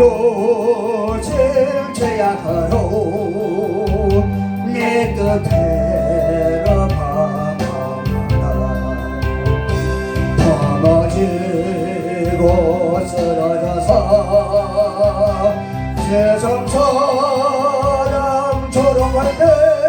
요즘 죄악으로 내 끝에로 방황하다 넘어지고 쓰러져서 세상처럼 조롱할 때 그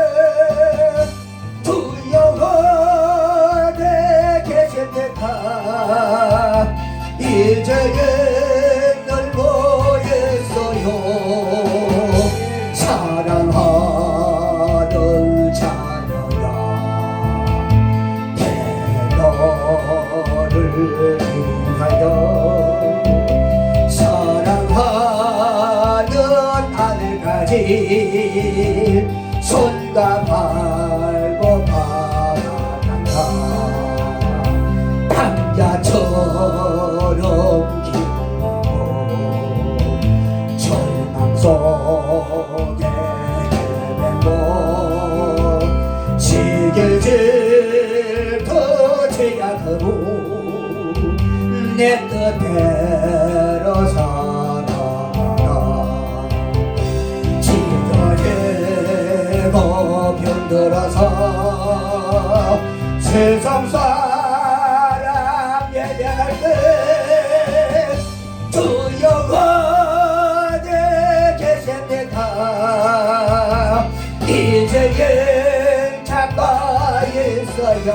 손과 발고 바라간다 강자처럼 기고 절망 속에 헤매고 지겨질 더 제약으로 내 뜻대로 살 병들어서 세상 사람 예배할 때주 영원에 계십니까 이제는 찾고 있어요.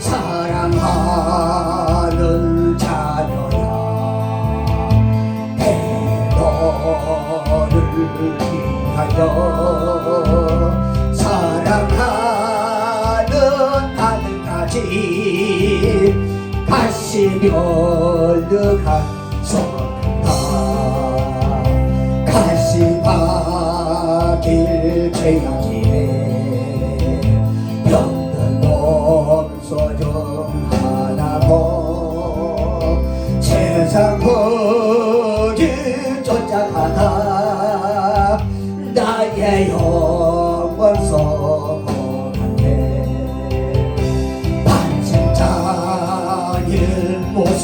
사랑하는 자녀야 너를 위하여 아들까지 가시면르간 선다. 가시밭길 제약길에 병든 몸 소중하다고 세상 거짓 쫓아가다. 나의 영원 서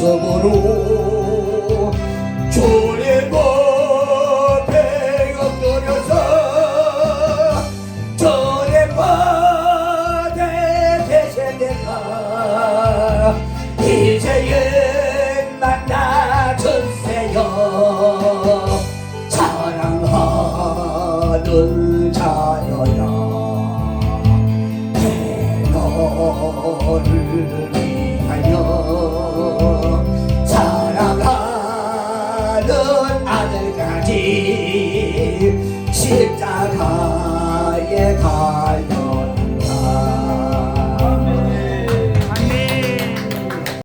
모습으로 주님 앞에 엎드려서 주님 앞에 계십니까 이제는 만나주세요. 사랑하는 자녀야. 너를 high.